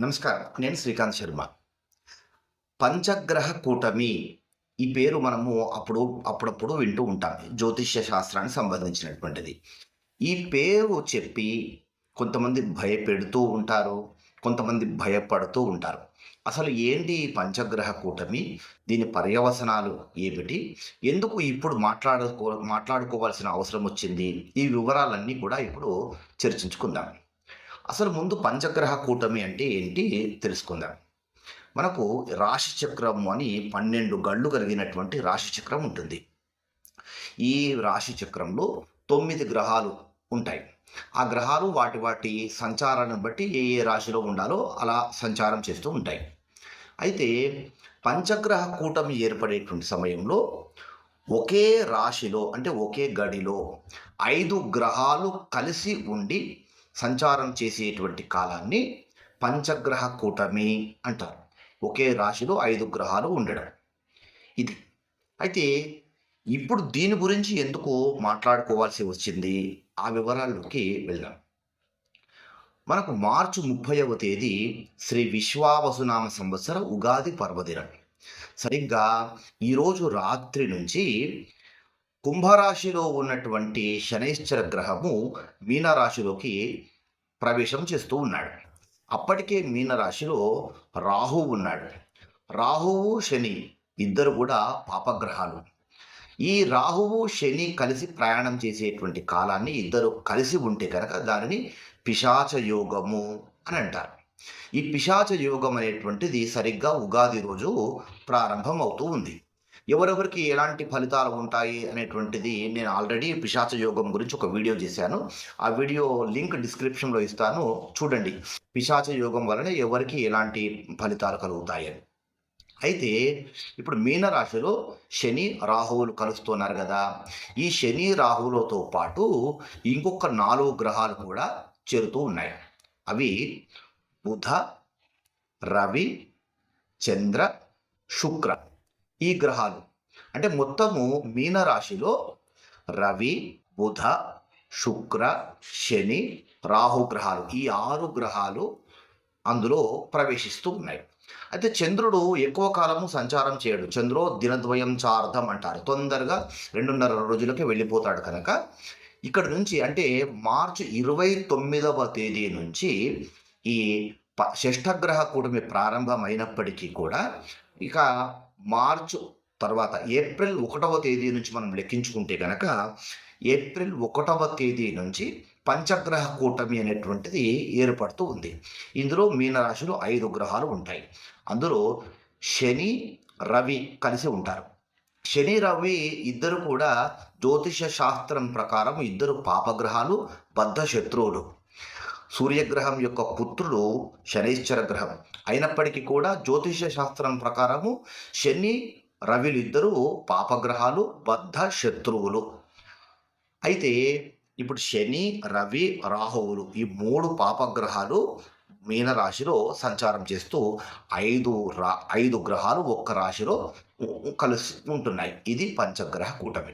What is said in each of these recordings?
నమస్కారం. నేను శ్రీకాంత్ శర్మ. పంచగ్రహ కూటమి ఈ పేరు మనము అప్పుడు అప్పుడప్పుడు వింటూ ఉంటాం. జ్యోతిష్య శాస్త్రానికి సంబంధించినటువంటిది. ఈ పేరు చెప్పి కొంతమంది భయపెడుతూ ఉంటారు కొంతమంది భయపడుతూ ఉంటారు. అసలు ఏంటి ఈ పంచగ్రహ కూటమి? దీని పర్యవసనాలు ఏమిటి? ఎందుకు ఇప్పుడు మాట్లాడుకో మాట్లాడుకోవాల్సిన అవసరం వచ్చింది? ఈ వివరాలన్నీ కూడా ఇప్పుడు చర్చించుకుందాం. అసలు ముందు పంచగ్రహ కూటమి అంటే ఏంటి తెలుసుకుందాం. మనకు రాశి చక్రము అని పన్నెండు గళ్ళు కలిగినటువంటి రాశి చక్రం ఉంటుంది. ఈ రాశి చక్రంలో తొమ్మిది గ్రహాలు ఉంటాయి. ఆ గ్రహాలు వాటి వాటి సంచారాన్ని బట్టి ఏ ఏ రాశిలో ఉండాలో అలా సంచారం చేస్తూ ఉంటాయి. అయితే పంచగ్రహ కూటమి ఏర్పడేటువంటి సమయంలో ఒకే రాశిలో అంటే ఒకే గడిలో ఐదు గ్రహాలు కలిసి ఉండి సంచారం చేసేటువంటి కాలాన్ని పంచగ్రహ కూటమి అంటారు. ఒకే రాశిలో ఐదు గ్రహాలు ఉండడం. ఇది. అయితే ఇప్పుడు దీని గురించి ఎందుకు మాట్లాడుకోవాల్సి వచ్చింది? ఆ వివరాల్లోకి వెళ్దాం. మనకు మార్చి ముప్పైవ తేదీ శ్రీ విశ్వావసునామ సంవత్సర ఉగాది పర్వదినం. సరిగ్గా ఈరోజు రాత్రి నుంచి కుంభరాశిలో ఉన్నటువంటి శనైశ్చర గ్రహము మీనరాశిలోకి ప్రవేశం చేస్తూ ఉన్నాడు. అప్పటికే మీనరాశిలో రాహువు ఉన్నాడు. రాహువు శని ఇద్దరు కూడా పాపగ్రహాలు. ఈ రాహువు శని కలిసి ప్రయాణం చేసేటువంటి కాలాన్ని ఇద్దరు కలిసి ఉంటే కనుక దానిని పిశాచ యోగము అని అంటారు. ఈ పిశాచ యోగం అనేటువంటిది సరిగ్గా ఉగాది రోజు ప్రారంభం అవుతూ ఉంది. ఎవరెవరికి ఎలాంటి ఫలితాలు ఉంటాయి అనేటువంటిది నేను ఆల్రెడీ పిశాచ యోగం గురించి ఒక వీడియో చేశాను. ఆ వీడియో లింక్ డిస్క్రిప్షన్లో ఇస్తాను. చూడండి. పిశాచ యోగం వలన ఎవరికి ఎలాంటి ఫలితాలు కలుగుతాయని అయితే ఇప్పుడు మీనరాశిలో శని రాహువులు కలుస్తున్నారు కదా. ఈ శని రాహువులతో పాటు ఇంకొక నాలుగు గ్రహాలు కూడా చేరుతూ ఉన్నాయి. అవి బుధ రవి చంద్ర శుక్ర. ఈ గ్రహాలు అంటే మొత్తము మీనరాశిలో రవి బుధ శుక్ర శని రాహు గ్రహాలు ఈ ఆరు గ్రహాలు అందులో ప్రవేశిస్తూ ఉన్నాయి. అయితే చంద్రుడు ఎక్కువ కాలము సంచారం చేయడు. చంద్రో దినద్వయం చార్ధం అంటారు. తొందరగా రెండున్నర రోజులకి వెళ్ళిపోతాడు కనుక ఇక్కడ నుంచి అంటే మార్చి ఇరవై తొమ్మిదవ తేదీ నుంచి ఈ ప షష్ఠగ్రహ కూటమి ప్రారంభమైనప్పటికీ కూడా ఇక మార్చు తర్వాత ఏప్రిల్ ఒకటవ తేదీ నుంచి మనం లెక్కించుకుంటే కనుక ఏప్రిల్ ఒకటవ తేదీ నుంచి పంచగ్రహ కూటమి అనేటువంటిది ఏర్పడుతూ ఉంది. ఇందులో మీనరాశిలో ఐదు గ్రహాలు ఉంటాయి. అందులో శని రవి కలిసి ఉంటారు. శని రవి ఇద్దరు కూడా జ్యోతిష శాస్త్రం ప్రకారం ఇద్దరు పాపగ్రహాలు బద్ధ శత్రువులు. సూర్యగ్రహం యొక్క పుత్రుడు శనైశ్చర గ్రహం. అయినప్పటికీ కూడా జ్యోతిష శాస్త్రం ప్రకారము శని రవిలు పాపగ్రహాలు బద్ధ శత్రువులు. అయితే ఇప్పుడు శని రవి రాహువులు ఈ మూడు పాపగ్రహాలు మీనరాశిలో సంచారం చేస్తూ ఐదు రా ఐదు గ్రహాలు ఒక్క రాశిలో కలిసి ఉంటున్నాయి. ఇది పంచగ్రహ కూటమి.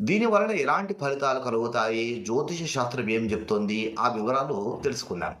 దీని వలన ఎలాంటి ఫలితాలు కలుగుతాయి? జ్యోతిష శాస్త్రం ఏం చెప్తోంది? ఆ వివరాలు తెలుసుకుందాం.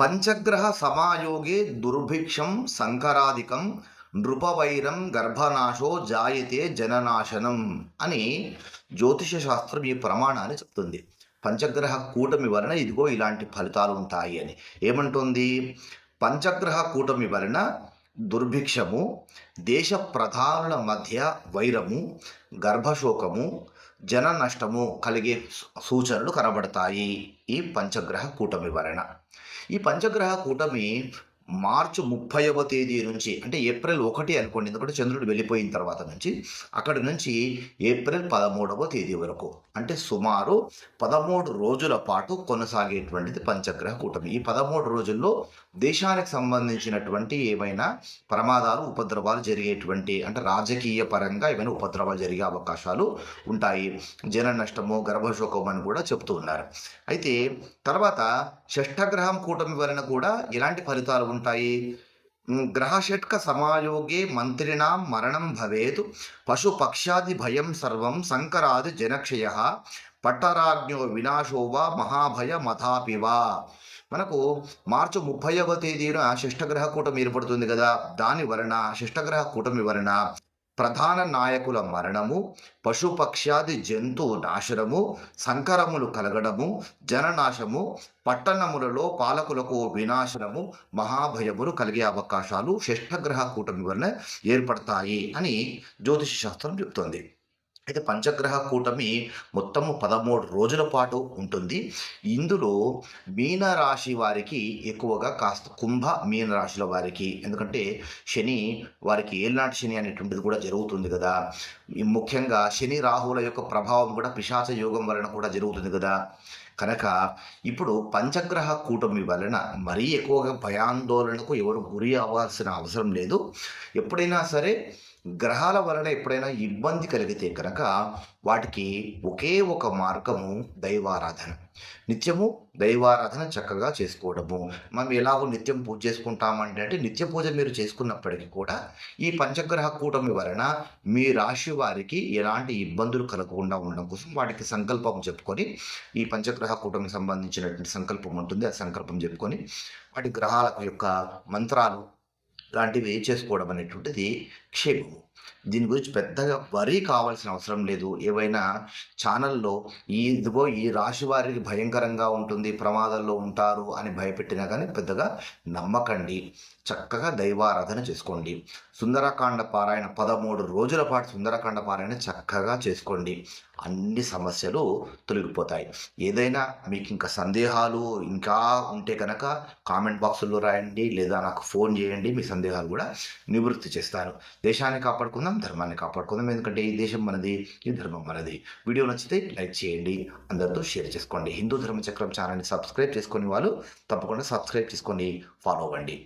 పంచగ్రహ సమాయోగే దుర్భిక్షం సంకరాధికం నృపవైరం గర్భనాశో జాయతే జననాశనం అని జ్యోతిష శాస్త్రం ఈ ప్రమాణాన్ని చెప్తుంది. పంచగ్రహ కూటమి వలన ఇదిగో ఇలాంటి ఫలితాలు ఉంటాయి అని. ఏమంటుంది? పంచగ్రహ కూటమి వలన దుర్భిక్షము దేశ ప్రధానుల మధ్య వైరము గర్భశోకము జన నష్టము కలిగే సూచనలు కనబడతాయి ఈ పంచగ్రహ కూటమి వలన. ఈ పంచగ్రహ కూటమి మార్చి ముప్పైవ తేదీ నుంచి అంటే ఏప్రిల్ ఒకటి అనుకోండి ఎందుకంటే చంద్రుడు వెళ్ళిపోయిన తర్వాత నుంచి అక్కడి నుంచి ఏప్రిల్ పదమూడవ తేదీ వరకు అంటే సుమారు పదమూడు రోజుల పాటు కొనసాగేటువంటిది పంచగ్రహ కూటమి. ఈ పదమూడు రోజుల్లో దేశానికి సంబంధించినటువంటి ఏమైనా ప్రమాదాలు ఉపద్రవాలు జరిగేటువంటి అంటే రాజకీయ పరంగా ఏమైనా ఉపద్రవాలు జరిగే అవకాశాలు ఉంటాయి. జన నష్టము గర్భశోకం అని కూడా చెప్తూ ఉన్నారు. అయితే తర్వాత షష్ఠగ్రహం కూటమి వలన కూడా ఎలాంటి ఫలితాలు ఉంటాయి? గ్రహషట్క సమాయోగే మంత్రిణాం మరణం భవేత్ పశుపక్షాది భయం సర్వం సంకరాది జనక్షయ పట్టరాజ్ఞో వినాశో వా మహాభయ మథాపివా మనకు మార్చి ముప్పైవ తేదీన శిష్టగ్రహ కూటమి ఏర్పడుతుంది కదా. దాని వలన శిష్టగ్రహ కూటమి వలన ప్రధాన నాయకుల మరణము పశుపక్ష్యాది జంతువు నాశనము సంకరములు కలగడము జననాశము పట్టణములలో పాలకులకు వినాశనము మహాభయములు కలిగే అవకాశాలు షష్ఠగ్రహ కూటమి వలన ఏర్పడతాయి అని జ్యోతిష శాస్త్రం చెప్తోంది. అయితే పంచగ్రహ కూటమి మొత్తము పదమూడు రోజుల పాటు ఉంటుంది. ఇందులో మీన రాశి వారికి ఎక్కువగా కాస్త కుంభ మీన రాశుల వారికి ఎందుకంటే శని వారికి ఏళ్ళనాటి శని అనేటువంటిది కూడా జరుగుతుంది కదా. ఈ ముఖ్యంగా శని రాహువుల యొక్క ప్రభావం కూడా పిశాచ యోగం వలన కూడా జరుగుతుంది కదా. కనుక ఇప్పుడు పంచగ్రహ కూటమి వలన మరీ ఎక్కువగా భయాందోళనకు ఎవరు గురి అవ్వాల్సిన అవసరం లేదు. ఎప్పుడైనా సరే గ్రహాల వలన ఎప్పుడైనా ఇబ్బంది కలిగితే కనుక వాటికి ఒకే ఒక మార్గము దైవారాధన. నిత్యము దైవారాధన చక్కగా చేసుకోవడము. మనం ఎలాగో నిత్యం పూజ చేసుకుంటామంటే అంటే నిత్య పూజ మీరు చేసుకున్నప్పటికీ కూడా ఈ పంచగ్రహ కూటమి వలన మీ రాశి వారికి ఎలాంటి ఇబ్బందులు కలగకుండా ఉండడం కోసం వాటికి సంకల్పం చెప్పుకొని ఈ పంచగ్రహ కూటమికి సంబంధించినటువంటి సంకల్పం ఉంటుంది. ఆ సంకల్పం చెప్పుకొని వాటి గ్రహాల యొక్క మంత్రాలు లాంటివి చేసుకోవడం అనేటువంటిది క్షేమము. దీని గురించి పెద్దగా వరి కావాల్సిన అవసరం లేదు. ఏవైనా ఛానల్లో ఈ ఇదిగో ఈ రాశి వారికి భయంకరంగా ఉంటుంది ప్రమాదంలో ఉంటారు అని భయపెట్టినా కానీ పెద్దగా నమ్మకండి. చక్కగా దైవారాధన చేసుకోండి. సుందరకాండ పారాయణ పదమూడు రోజుల పాటు సుందరకాండ పారాయణ చక్కగా చేసుకోండి. అన్ని సమస్యలు తొలగిపోతాయి. ఏదైనా మీకు ఇంకా సందేహాలు ఇంకా ఉంటే కనుక కామెంట్ బాక్సుల్లో రాయండి లేదా నాకు ఫోన్ చేయండి మీ సందేహాలు కూడా నివృత్తి చేస్తాను. దేశాన్ని కాపాడుకుందాం ధర్మాన్ని కాపాడుకుందాం. ఎందుకంటే ఈ దేశం మనది ఈ ధర్మం మనది. వీడియో నచ్చితే లైక్ చేయండి అందరితో షేర్ చేసుకోండి. హిందూ ధర్మ చక్రం ఛానల్ని సబ్స్క్రైబ్ చేసుకునే వాళ్ళు తప్పకుండా సబ్స్క్రైబ్ చేసుకొని ఫాలో అవ్వండి.